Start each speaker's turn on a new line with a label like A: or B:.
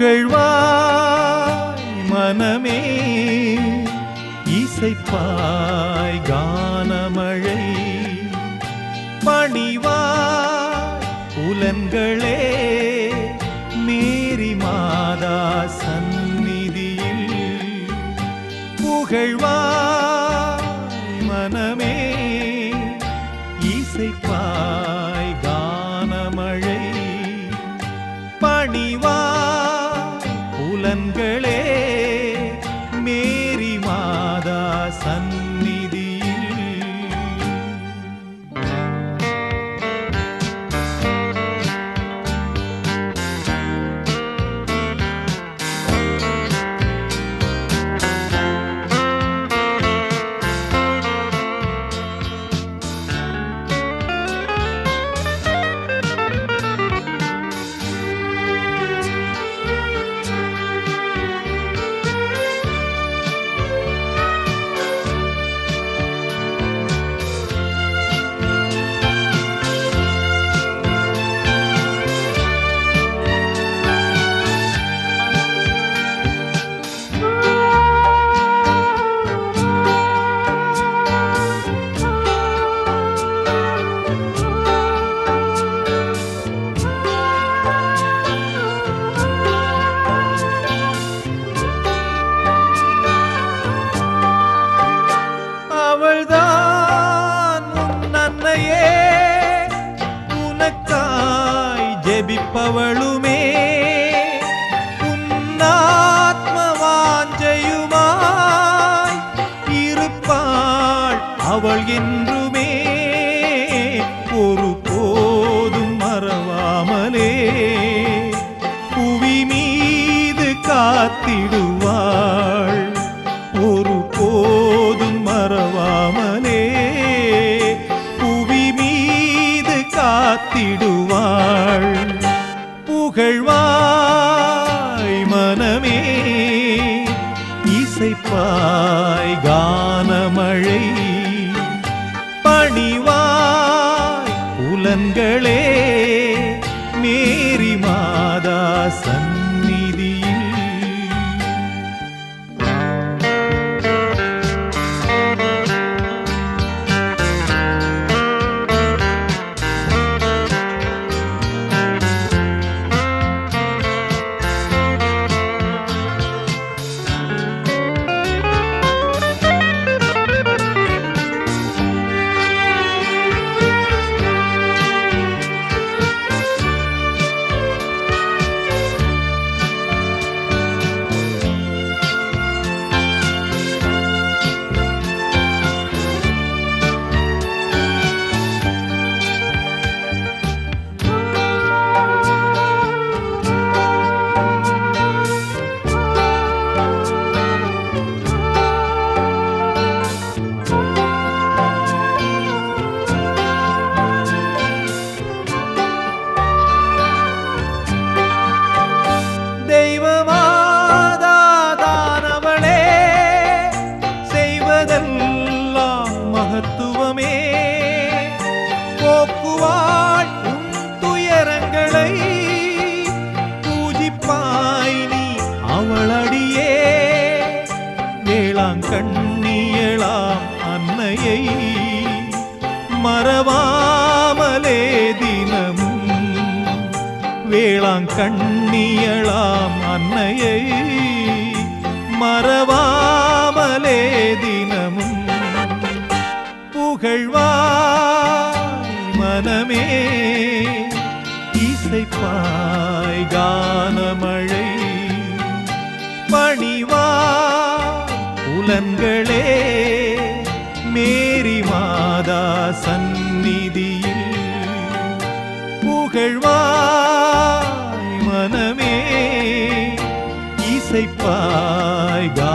A: புகழ்வாய் மனமே. இசைப்பாய் கானமழை. பணிவாய் புலன்களே. மேரி மாதா சந்நிதியில். புகழ்வாய் மனமே. இசைப்பாய் மாதா ஜெபிப்பவளுமே உன்னாத்ம வாஞ்சையுமாய் இருப்பாள் அவள் என்றுமே. ஒரு போதும் மறவாமலே. புவி மீது காத்திடுவாள் ஒரு போதும் மறவாமலே. புவி மீது காத்திடுவாள் புலன்களே கண்ணியலாம் அன்னையை மறவாமலே தினமும். வேளாங்கண்ணியளாம் அன்னையை மறவாமலே தினம் சந்நிதியில் புகழ்வாய் மனமே இசைப்பாய் கா